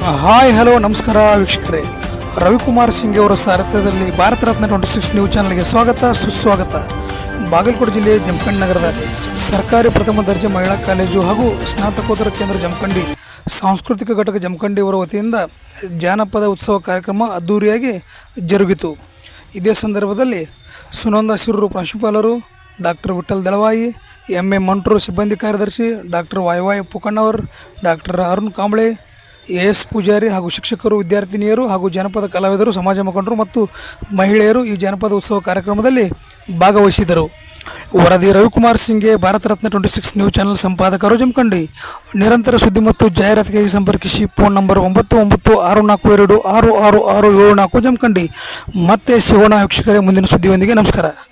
Hi, hello, ನಮಸ್ಕಾರ ವೀಕ್ಷಕರೇ. ರವಿಕುಮಾರ್ ಸಿಂಗ್ ಅವರ ಸಾರಥ್ಯದಲ್ಲಿ Bharat Ratna twenty six news ಚಾನಲ್ಗೆ ಸ್ವಾಗತ, ಸುಸ್ವಾಗತ. ಬಾಗಲಕೋಟೆ ಜಿಲ್ಲೆಯ ಜಮಖಂಡಿ ನಗರದ ಸರ್ಕಾರಿ ಪ್ರಥಮ ದರ್ಜೆ ಮಹಿಳಾ ಕಾಲೇಜು ಹಾಗೂ ಸ್ನಾತಕೋತ್ತರ ಕೇಂದ್ರ ಜಮಖಂಡಿ ಸಾಂಸ್ಕೃತಿಕ ಘಟಕ ಜಮಖಂಡಿ ಅವರ ವತಿಯಿಂದ ಜಾನಪದ ಉತ್ಸವ ಕಾರ್ಯಕ್ರಮ ಅದ್ದೂರಿಯಾಗಿ ಜರುಗಿತು. ಇದೇ ಸಂದರ್ಭದಲ್ಲಿ ಸುನಂದ ಶಿರೂರು ಪ್ರಾಂಶುಪಾಲರು doctor Vithal Dalavayi, M A ಮಂಟ್ರು ಸಿಬ್ಬಂದಿ ಕಾರ್ಯದರ್ಶಿ, doctor Y Pukannavar doctor Arun Kamble S Pujari ಹಾಗೂ ಶಿಕ್ಷಕರು, ವಿದ್ಯಾರ್ಥಿನಿಯರು ಹಾಗೂ ಜನಪದ ಕಲಾವಿದರು, ಸಮಾಜ ಮುಖಂಡರು ಮತ್ತು ಮಹಿಳೆಯರು ಈ ಜನಪದ ಉತ್ಸವ ಕಾರ್ಯಕ್ರಮದಲ್ಲಿ ಭಾಗವಹಿಸಿದರು. ವರದಿ Ravikumar ಸಿಂಗ್ಗೆ Bharat Ratna twenty six news channel ಸಂಪಾದಕರು Jamkhandi ನಿರಂತರ ಸುದ್ದಿ ಮತ್ತು ಜಾಹೀರಾತಿಗಾಗಿ ಸಂಪರ್ಕಿಸಿ ಫೋನ್ ನಂಬರ್ ಒಂಬತ್ತು ಒಂಬತ್ತು ಆರು ನಾಲ್ಕು ಎರಡು ಆರು ಆರು ಆರು ಏಳು ನಾಲ್ಕು ಜಮಖಂಡಿ ಮತ್ತೆ ಶಿವಣ ವೀಕ್ಷಕರೇ ಮುಂದಿನ ಸುದ್ದಿಯೊಂದಿಗೆ. ನಮಸ್ಕಾರ.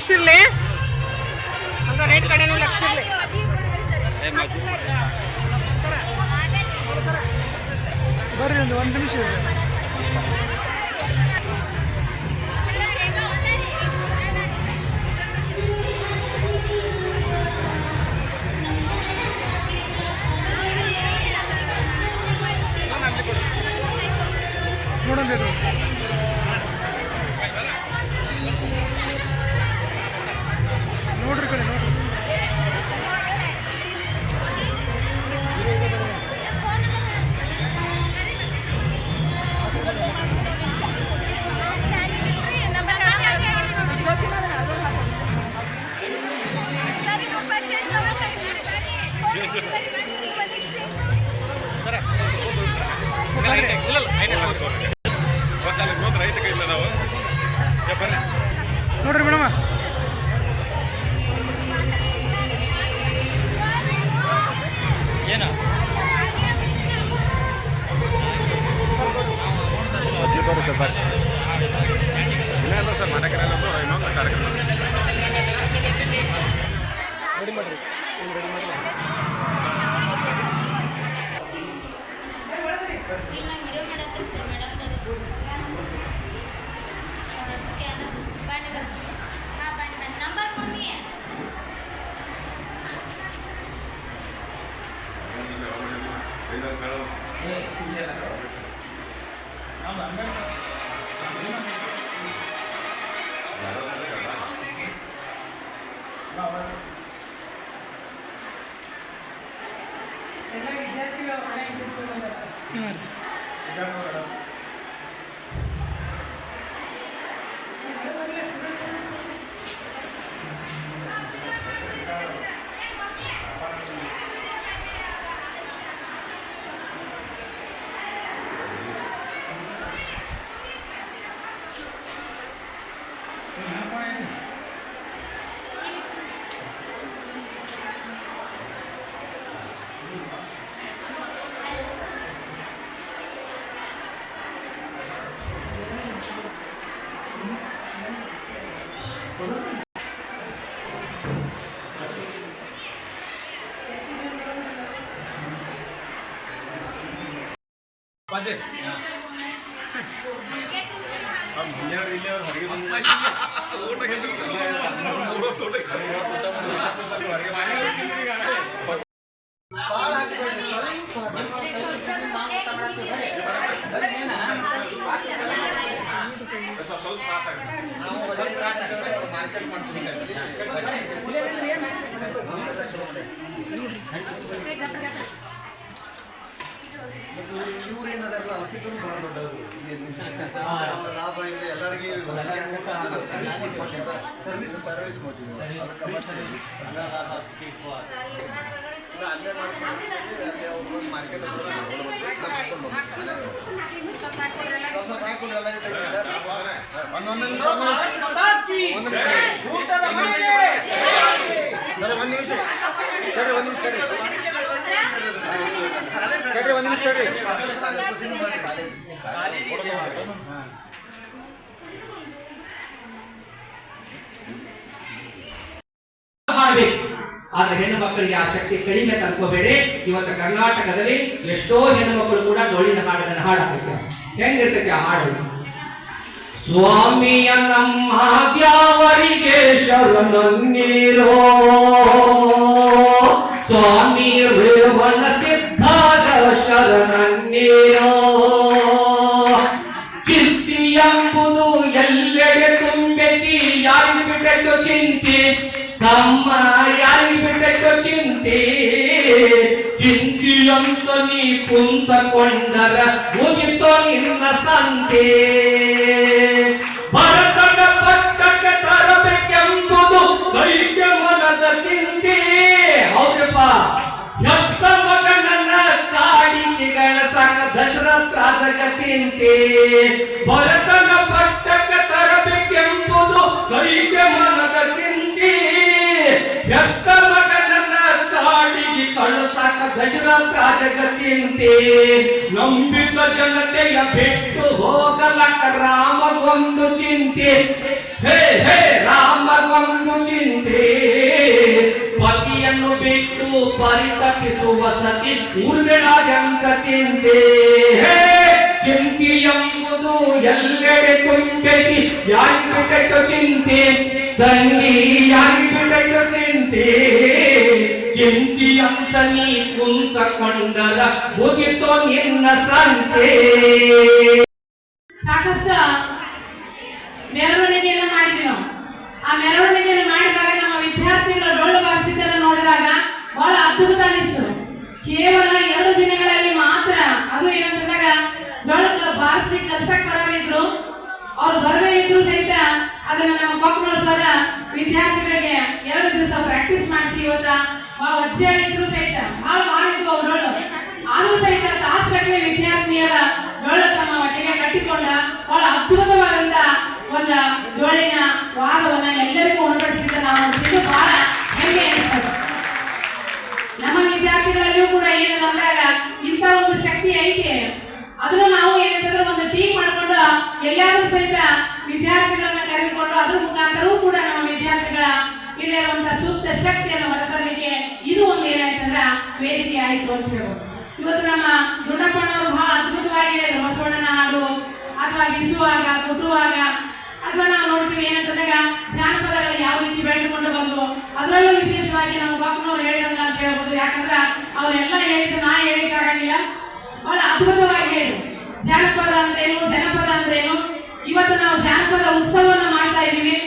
ರೇಟ್ ಕಡೆನೂ ಲಕ್ಷ ಇರ್ಲಿ ಹಂಗ ರೇಟ್ ಕಡೆನೂ ಲಕ್ಷ ಇರ್ಲಿ ಬರ್ರಿ ಒಂದು ಒಂದು ನಿಮಿಷ ಇದೆ ನೋಡೋಣ ನೋಡ್ರಿ ಮೇಡಮ್. ಏನು? ಸರ್ ಮನೆಕರೆಲ್ಲ ಇನ್ನೊಂದು ಕಾರ್ಯಕ್ರಮ ರೆಡಿ ಮಾಡಿರಿ ರೆಡಿ ಮಾಡಿರಿ Gracias. ರೀ ಬಾಜೆ ಇವ್ರೇನದಾರಲ್ಲ ಅವಕ್ಕಿಂತಲೂ ಭಾಳ ದೊಡ್ಡವರು ಲಾಭ ಇದೆ ಎಲ್ಲರಿಗೆ ಸರ್ವಿಸ್ ಸರ್ವಿಸ್ ಮೋಟಿವ್ ಅದಕ್ಕೆ ಮತ್ತೆ ಇಲ್ಲ, ಅಲ್ಲೇ ಮಾಡಿಸ್ಕೊಂಡು ಅಲ್ಲೇ ಅವ್ರು ಮಾರ್ಕೆಟ್ ಸ್ವಲ್ಪ ಸ್ವಲ್ಪ ಹಾಕೊಂಡು ಎಲ್ಲ ಇದಾಗಿದೆ. ಒಂದೊಂದು ನಿಮಿಷ ಒಂದೊಂದು ನಿಮಿಷ ಒಂದು ನಿಮಿಷ ಸರಿ ಒಂದು ನಿಮಿಷ ಸರಿ ಒಂದು ನಿಮಿಷ ಸರಿ ಒಂದು ನಿಮಿಷ ಕಡ್ರಿ ಆದ್ರೆ ಹೆಣ್ಣು ಮಕ್ಕಳಿಗೆ ಆ ಶಕ್ತಿ ಕಡಿಮೆ ತಲುಪಬೇಡಿ. ಇವತ್ತು ಕರ್ನಾಟಕದಲ್ಲಿ ಎಷ್ಟೋ ಹೆಣ್ಣು ಮಕ್ಕಳು ಕೂಡ ಡೋಳಿನ ಹಾಡನ್ನು ಹಾಡಾಗುತ್ತೆ ಹೆಂಗಿರ್ತೈತಿ ಆ ಹಾಡು? ಸ್ವಾಮಿಯ ನಮ್ಮ ಶರಣನ್ನೀರೋ ಸ್ವಾಮಿ ರೇವಣ ಸಿದ್ಧಾದ ಶರಣನ್ನೀರೋ ಚಿಂತಿ ಎಂಬುದು ಎಲ್ಲೆಡೆ ತುಂಬೆತಿ, ಯಾರಿಗೆ ಬಿಟ್ಟು ಚಿಂತೆ. ತಮ್ಮ ಕುಂತಕೊಂಡರ ಮುಗಿತೋ ನಿನ್ನ ಸಂತೆ. ಭರತನ ಪಕ್ಕಕ್ಕೆ ತರಬೇಕೆಂಬುದು ಕೈಗೆ ಮನದ ಚಿಂತೆ. ಹೌದಪ್ಪ ಎತ್ತ ಮಗನನ್ನ ಕಾಡಿಗೆ ಗಣಸಕ ದಶರಥ ರಾಜಕ ಚಿಂತೆ. ಭರತನ ಪಟ್ಟಕ್ಕೆ ತರಬೇಕೆಂಬುದು ಕೈಗೆ ಮನದ ಚಿಂತೆ. ಎತ್ತ ಕಾಡಿಗೆ ಕಳಸಕ ದಶರಥ ರಾಜಕ ಚಿಂತೆ ನಂಬಿದ ಜನತೆಯ ಬಿಟ್ಟು ಹೋಗಲಕ್ಕ ರಾಮಗೊಂದು ಚಿಂತೆ ಹೇ ಹೇ ರಾಮಗೊಂದು ಚಿಂತೆ ಪತಿಯನ್ನು ಬಿಟ್ಟು ಪರಿತಪಿಸುವ ಸತಿ ಊರ್ಮಿಳಾಗಂತ ಚಿಂತೆ ಹೇ ಚಿಂತೆ ಎಂಬುದು ಎಲ್ಲೆಡೆ ತುಂಬೆತಿ ಯಾರಿಗೆ ಬಿಟ್ಟೈತೋ ಚಿಂತೆ ತಂಗಿ ಯಾರಿಗೆ ಬಿಟ್ಟೈತೋ ಚಿಂತೆ ಚಿಂತಿ ಅಂತ ನೀ ಕುಂತಕೊಂಡರ ಮುಗಿತೋ ನಿನ್ನ ಸಂತೆ. ಸಾಕಷ್ಟು ಮೆರವಣಿಗೆಯನ್ನು ಮಾಡಿದ್ವಿ ನಾವು. ಆ ಮೆರವಣಿಗೆಯನ್ನು ಮಾಡಿದಾಗ ನಮ್ಮ ವಿದ್ಯಾರ್ಥಿಗಳು ಡೊಳ್ಳು ಬಾರಿಸಿದ್ದನ್ನು ನೋಡಿದಾಗ ಬಹಳ ಅದ್ಭುತ ಅನಿಸ್ತು ಕೇವಲ ಎರಡು ದಿನಗಳಲ್ಲಿ ಮಾತ್ರ ಅದು ಏನಂತಂದಾಗ ಡೊಳ್ಳು ಬಾರಿಸಿ ಕಲ್ಸಕ್ ಬರೋರಿದ್ರು ಅವ್ರು ಬರದೇ ಇದ್ರು ಸಹಿತ ಅದನ್ನ ನಮ್ಮ ಕೊಪ್ಪಳ ಸರ ವಿದ್ಯಾರ್ಥಿಗಳಿಗೆ ಎರಡು ದಿವಸ ಪ್ರಾಕ್ಟೀಸ್ ಮಾಡಿಸಿ ಇವತ್ತ మా వచ్చే ఇద్దరు సైత ಭಾಳ ಮಾರಿದ್ದು ಅವಳೊಳ್ಳು ಆದರೂ ಸಹಿತ ತಾಸು ಕಟ್ಟಲೆ ವಿದ್ಯಾರ್ಥಿನಿಯರ ಡೊಳ್ಳು ತಮ್ಮ ಹೊಟ್ಟೆಗೆ ಕಟ್ಟಿಕೊಂಡ ಬಹಳ ಅದ್ಭುತವಾದಂತ ಒಂದು ಡೊಳ್ಳಿನ ವಾದವನ್ನು ಎಲ್ಲರಿಗೂ ಉಣಪಡಿಸಿದ್ದ ನಾವು ಇದು ಬಹಳ ಹೆಮ್ಮೆ ಅನಿಸ್ತದೆ ನಮ್ಮ ವಿದ್ಯಾರ್ಥಿಗಳಲ್ಲೂ ಕೂಡ ಏನಂತ ಅಂದಾಗ ಇಂಥ ಒಂದು ಶಕ್ತಿ ಐತೆ. ಅದನ್ನು ನಾವು ಏನಂತಂದ್ರೆ ಒಂದು ಟೀಮ್ ಮಾಡಿಕೊಂಡು ಎಲ್ಲಾದರೂ ಸಹಿತ ವಿದ್ಯಾರ್ಥಿಗಳನ್ನ ಕರೆದುಕೊಂಡು ಅದ್ರ ಮುಖಾಂತರವೂ ಕೂಡ ನಮ್ಮ ವಿದ್ಯಾರ್ಥಿಗಳ ಇಲ್ಲಿರುವಂತಹ ಸೂಕ್ತ ಶಕ್ತಿ ವೇದಿಕೆ ಆಯಿತು ಅಂತ ಹೇಳ್ಬೋದು. ಇವತ್ತು ನಮ್ಮ ದೊಡ್ಡಪ್ಪನವರು ಬಹಳ ಅದ್ಭುತವಾಗಿ ಬಸವಣ್ಣನ ಹಾಡು, ಅಥವಾ ಬಿಸುವಾಗ ಕುಟ್ಟುವಾಗ ಅಥವಾ ನಾವು ನೋಡ್ತೀವಿ ಏನಂತಂದಾಗ ಜಾನಪದಗಳು ಯಾವ ರೀತಿ ಬೆಳೆದುಕೊಂಡು ಬಂದು, ಅದರಲ್ಲೂ ವಿಶೇಷವಾಗಿ ನಮ್ಮ ಬಾಪನವ್ರು ಹೇಳಿದಂಗ ಅಂತ ಹೇಳ್ಬೋದು. ಯಾಕಂದ್ರೆ ಅವರೆಲ್ಲ ಹೇಳಿದ್ರು ನಾ ಹೇಳಿಕ್ಕಾಗಲಿಲ್ಲ ಬಹಳ ಅದ್ಭುತವಾಗಿ ಹೇಳಿದ್ರು. ಜಾನಪದ ಅಂದ್ರೇನು, ಜನಪದ ಅಂದ್ರೇನು? ಇವತ್ತು ನಾವು ಜಾನಪದ ಉತ್ಸವವನ್ನು ಮಾಡ್ತಾ ಇದ್ದೀವಿ.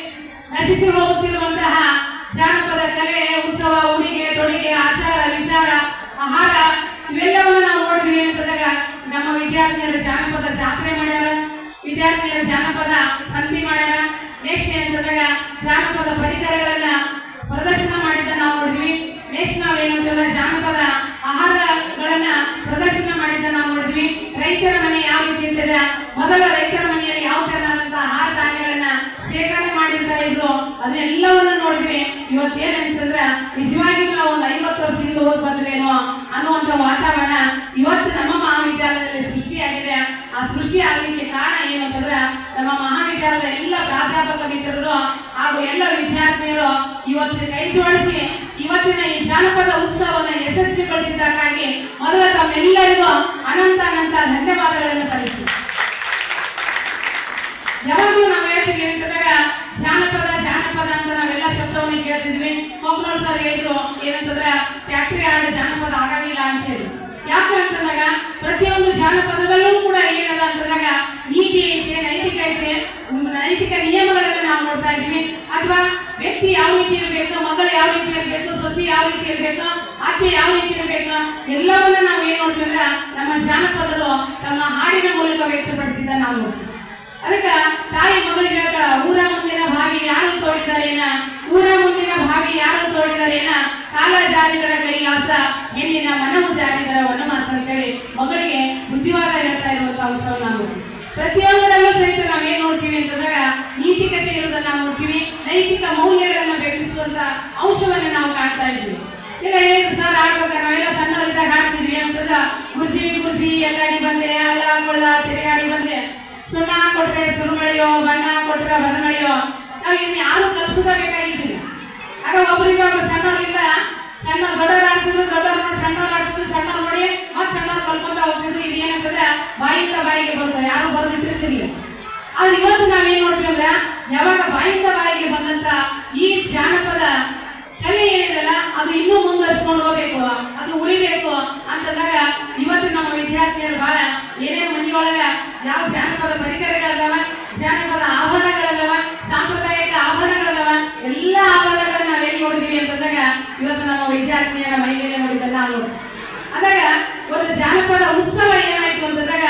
ನಶಿಸಿ ಹೋಗುತ್ತಿರುವಂತಹ ಜಾನಪದ ಕಲೆ, ಉತ್ಸವ, ಉಡುಗೆ, ತೊಡುಗೆ, ಆಚಾರ, ವಿಚಾರ, ಆಹಾರ, ಇವೆಲ್ಲವನ್ನು ನಾವು ನೋಡಿದ್ವಿ. ಅಂತಂದಾಗ ನಮ್ಮ ವಿದ್ಯಾರ್ಥಿಯರ ಜಾನಪದ ಜಾತ್ರೆ ಮಾಡ್ಯಾರ ವಿದ್ಯಾರ್ಥಿಯರ ಜಾನಪದ ಸಂಧಿ ಮಾಡ್ಯಾರ. ನೆಕ್ಸ್ಟ್ ಏನಂತಂದಾಗ ಜಾನಪದ ಪರಿಕರಗಳನ್ನ ಪ್ರದರ್ಶನ ಮಾಡಿದ್ದ ನಾವು ನೋಡಿದ್ವಿ. ನೆಕ್ಸ್ಟ್ ನಾವೇನಂತಂದ್ರೆ ಜಾನಪದ ಆಹಾರಗಳನ್ನ ಪ್ರದರ್ಶನ ಮಾಡಿದ್ದ ನಾವು ನೋಡಿದ್ವಿ. ರೈತರ ಮನೆ ಯಾವ ರೀತಿ ಅಂತಂದ್ರೆ ಮೊದಲ ರೈತರ ಮನೆಯಲ್ಲಿ ಯಾವ ತರನಾದಂತಹ ಆಹಾರ ಧಾನ್ಯಗಳನ್ನ ಶೇಖರಣೆ ಮಾಡಿರ್ತಾ ಇದ್ರು ಅದನ್ನೆಲ್ಲವನ್ನ ನೋಡಿದ್ವಿ ಇವತ್ತೇನ್ ಅನ್ಸಂದ್ರ ನಿಜವಾಗಿಯೂ ನಾವು ಒಂದು ಐವತ್ತು ವರ್ಷದಿಂದ ಹೋಗಿ ಬಂದ್ವೇನೋ ಅನ್ನುವಂತ ವಾತಾವರಣ ಇವತ್ತು ನಮ್ಮ ಮಹಾವಿದ್ಯಾಲಯದಲ್ಲಿ ಸೃಷ್ಟಿಯಾಗಿದೆ ಆ ಸೃಷ್ಟಿ ಆಗ್ಲಿಕ್ಕೆ ಕಾರಣ ಏನಂತಂದ್ರೆ ನಮ್ಮ ಮಹಾವಿದ್ಯಾಲಯದ ಎಲ್ಲ ಪ್ರಾಧ್ಯಾಪಕ ಮಿತ್ರರು ಹಾಗೂ ಎಲ್ಲ ವಿದ್ಯಾರ್ಥಿನಿಯರು ಇವತ್ತು ಕೈ ಜೋಡಿಸಿ ಇವತ್ತಿನ ಜಾನಪದ ಉತ್ಸವವನ್ನು ಯಶಸ್ವಿಗೊಳಿಸಿದ್ದಕ್ಕಾಗಿ ಮೊದಲ ತಮ್ಮೆಲ್ಲರಿಗೂ ಅನಂತ ಅನಂತ ಧನ್ಯವಾದಗಳನ್ನು ಸಲ್ಲಿಸಿ ಯಾವಾಗಲೂ ನಾವು ಹೇಳ್ತೀವಿ ಏನಂತಂದಾಗ ಜಾನಪದ ಜಾನಪದ ಅಂತ ನಾವೆಲ್ಲ ಶಬ್ದವನ್ನು ಕೇಳ್ತಿದ್ವಿ. ಒಬ್ಬರು ಸರ್ ಹೇಳಿದ್ರು ಏನಂತಂದ್ರೆ ಫ್ಯಾಕ್ಟ್ರಿ ಹಾಡು ಜಾನಪದ ಆಗಂಗಿಲ್ಲ ಅಂತ ಹೇಳಿ. ಯಾಕೆ ಅಂತಂದಾಗ, ಪ್ರತಿಯೊಂದು ಜಾನಪದದಲ್ಲೂ ಕೂಡ ಏನದ ಅಂತಂದಾಗ, ನೀತಿ ಐತೆ, ನೈತಿಕ ಐತೆ ನೈತಿಕ ನಿಯಮಗಳನ್ನ ನಾವು ನೋಡ್ತಾ ಇದ್ದೀವಿ. ಅಥವಾ ವ್ಯಕ್ತಿ ಯಾವ ರೀತಿ ಇರಬೇಕು ಮಕ್ಕಳು ಯಾವ ರೀತಿ ಇರಬೇಕು ಸೊಸಿ ಯಾವ ರೀತಿ ಇರಬೇಕು ಅತ್ತೆ ಯಾವ ರೀತಿ ಇರಬೇಕು ಎಲ್ಲವನ್ನ ನಾವು ಏನ್ ನೋಡ್ತೀವಿ ಅಂದ್ರೆ ನಮ್ಮ ಜಾನಪದದ ತಮ್ಮ ಹಾಡಿನ ಮೂಲಕ ವ್ಯಕ್ತಪಡಿಸಿದ ನಾವು ಅದಕ್ಕೆ ತಾಯಿ ಮಗಳಿಗೆ ಹೇಳ್ತಾಳ ಊರ ಮುಂದಿನ ಭಾವಿ ಯಾರು ತೋಡಿದರೇನ ಊರ ಮುಂದಿನ ಭಾವಿ ಯಾರು ತೋಡಿದರೇನ ಕಾಲ ಜಾರಿದರ ಕೈಲಾಸ, ಹೆಣ್ಣಿನ ಮನವು ಜಾರಿದರ ವನಮಾಸ ಅಂತೇಳಿ ಮಗಳಿಗೆ ಬುದ್ಧಿವಾದ ಹೇಳ್ತಾ ಇರುವಂತಹ ಅಂಶವನ್ನು ನಾವು ನೋಡ್ತೀವಿ. ಸಹಿತ ನಾವೇನ್ ನೋಡ್ತೀವಿ ಅಂತಂದಾಗ ನೀತಿಕತೆ ನಾವು ನೋಡ್ತೀವಿ, ನೈತಿಕ ಮೌಲ್ಯಗಳನ್ನ ಬೆಂಬಲಿಸುವಂತ ಅಂಶವನ್ನ ನಾವು ಕಾಣ್ತಾ ಇದ್ವಿ ಇಲ್ಲ ಹೇಗೆ ಸರ್, ಆಡ್ಬೇಕಾದ್ರೆ ನಾವೆಲ್ಲ ಸಣ್ಣವರಿದ್ದಾಗ ಆಡ್ತಿದ್ವಿ ಅಂತಂದ ಗುರ್ಜಿ ಗುರ್ಜಿ, ಎಲ್ಲಾಡಿ ಬಂದೆ, ಅಲ್ಲ, ಕೊಳ್ಳ, ತಿರುಗಾಡಿ ಬಂದೆ. ಸುಣ್ಣ ಕೊಟ್ರೆ ಸುರುಮಳೆಯೋ, ಬಣ್ಣ ಕೊಟ್ರೆ ಬರಮಳೆಯೋ, ನಾವು ಇನ್ನು ಯಾರು ಕಲ್ಸದ ಬೇಕಾಗಿದ್ದಿಲ್ಲ. ಆಗ ಒಬ್ಬರಿಗೆ ಒಬ್ಬ ಸಣ್ಣವರಿಂದ ಸಣ್ಣ ದೊಡ್ಡವ್ರು ಆಡ್ತಿದ್ರು, ದೊಡ್ಡವ್ರು ಸಣ್ಣವ್ರು ಆಡ್ತಿದ್ರು, ಸಣ್ಣವ್ರು ನೋಡಿ ಮತ್ತೆ ಸಣ್ಣವ್ರು ಕಲ್ಕೊಂತ ಹೋಗ್ತಿದ್ರು. ಇದೇನಂತಂದ್ರೆ ಬಾಯಿಂದ ಬಾಯಿಗೆ ಬರೆದಿಟ್ಟಿರ್ತಿರ್ಲಿಲ್ಲ ಆದ್ರೆ ಇವತ್ತು ನಾವೇನ್ ನೋಡ್ತೀವಿ ಯಾವಾಗ ಬಾಯಿಂದ ಬಾಯಿಗೆ ಬಂದಂತ ಈ ಜಾನಪದ ಕಲೆ ಏನಿದೆಲ್ಲ, ಅದು ಇನ್ನೂ ಮುಂದುವರಿಸ್ಕೊಂಡು ಹೋಗ್ಬೇಕು, ಅದು ಉಳಿಬೇಕು ಅಂತಂದಾಗ ಇವತ್ತು ನಮ್ಮ ವಿದ್ಯಾರ್ಥಿನಿಯರು ಬಹಳ ಏನೇನು ಮನೆಯೊಳಗ ಯಾವ ಜಾನಪದ ಪರಿಕರಗಳದಾವ, ಜಾನಪದ ಆಭರಣಗಳದಾವ, ಸಾಂಪ್ರದಾಯಿಕ ಆಭರಣಗಳದಾವ, ಎಲ್ಲ ಆಭರಣಗಳನ್ನ ನಾವೇನ್ ನೋಡಿದೀವಿ ಅಂತಂದಾಗ ಇವತ್ತು ನಮ್ಮ ವಿದ್ಯಾರ್ಥಿನಿಯರ ಮೈ ಮೇಲೆ ನೋಡಿದ್ದಲ್ಲ ನಾವು ಅಂದಾಗ ಒಂದು ಜಾನಪದ ಉತ್ಸವ ಏನಾಯ್ತು ಅಂತಂದಾಗ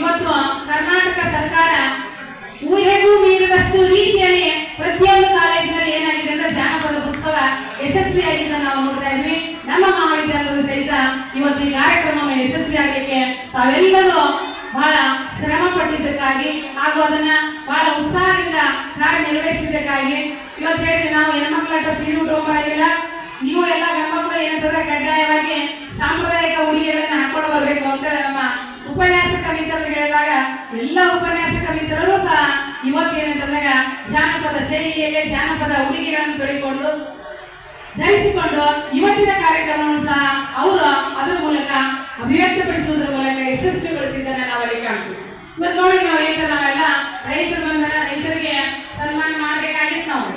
ಇವತ್ತು ಕರ್ನಾಟಕ ಸರ್ಕಾರ ಊಹೆಗೂ ಮೀರಿದಷ್ಟು ರೀತಿಯಲ್ಲಿ ಪ್ರತಿಯೊಂದು ಕಾಲೇಜಿನಲ್ಲಿ ಏನಾಗಿದೆ ಅಂದ್ರೆ ಜಾನಪದ ಉತ್ಸವ ಯಶಸ್ವಿಯಾಗಿದೆ ನಾವು ನೋಡ್ತಾ ಇದ್ವಿ. ನಮ್ಮ ಮಹಾವಿದ್ಯಾಲಯದಲ್ಲಿ ಸಹಿತ ಇವತ್ತು ಈ ಕಾರ್ಯಕ್ರಮ ಯಶಸ್ವಿ ಆಗಕ್ಕೆ ತಾವೆಲ್ಲರೂ ಬಹಳ ಶ್ರಮ ಪಟ್ಟಿದ್ದಕ್ಕಾಗಿ ಹಾಗೂ ಅದನ್ನ ಬಹಳ ಉತ್ಸಾಹದಿಂದ ಕಾರ್ಯನಿರ್ವಹಿಸಿದ್ದಕ್ಕಾಗಿ ಇವತ್ತು ಹೇಳಿದ್ವಿ ನಾವು ಹೆಣ್ಮಕ್ಳ ಸೀರೆ ಆಗಿಲ್ಲ ನೀವು ಎಲ್ಲ ಗಂಡ್ಮಕ್ಳು ಏನಂತಂದ್ರೆ ಕಡ್ಡಾಯವಾಗಿ ಸಾಂಪ್ರದಾಯಿಕ ಉಡುಗೆಗಳನ್ನ ಹಾಕೊಂಡು ಬರಬೇಕು ಅಂತೇಳಿ ನಮ್ಮ ಉಪನ್ಯಾಸ ಕವಿತರು ಹೇಳಿದಾಗ ಎಲ್ಲ ಉಪನ್ಯಾಸ ಮಿತ್ರರು ಸಹ ಇವತ್ತೇನಂತಂದಾಗ ಜಾನಪದ ಶೈಲಿಯಲ್ಲಿ ಜಾನಪದ ಉಡುಗೆಗಳನ್ನು ತೊಡಿಕೊಂಡು ಧರಿಸಿಕೊಂಡು ಇವತ್ತಿನ ಕಾರ್ಯಕ್ರಮವನ್ನು ಸಹ ಅವರು ಅದರ ಮೂಲಕ ಅಭಿವ್ಯಕ್ತಪಡಿಸುವುದರ ಮೂಲಕ ಯಶಸ್ವಿಗೊಳಿಸಿದ್ದನ್ನ ನಾವಲ್ಲಿ ಕಾಣ್ತೀವಿ. ಇವತ್ತು ನೋಡಿ ನಾವು ಏನ್ ನಾವೆಲ್ಲ ರೈತರು ಬಂದ ರೈತರಿಗೆ ಸನ್ಮಾನ ಮಾಡಬೇಕಾಗಿತ್ತು ನಾವು.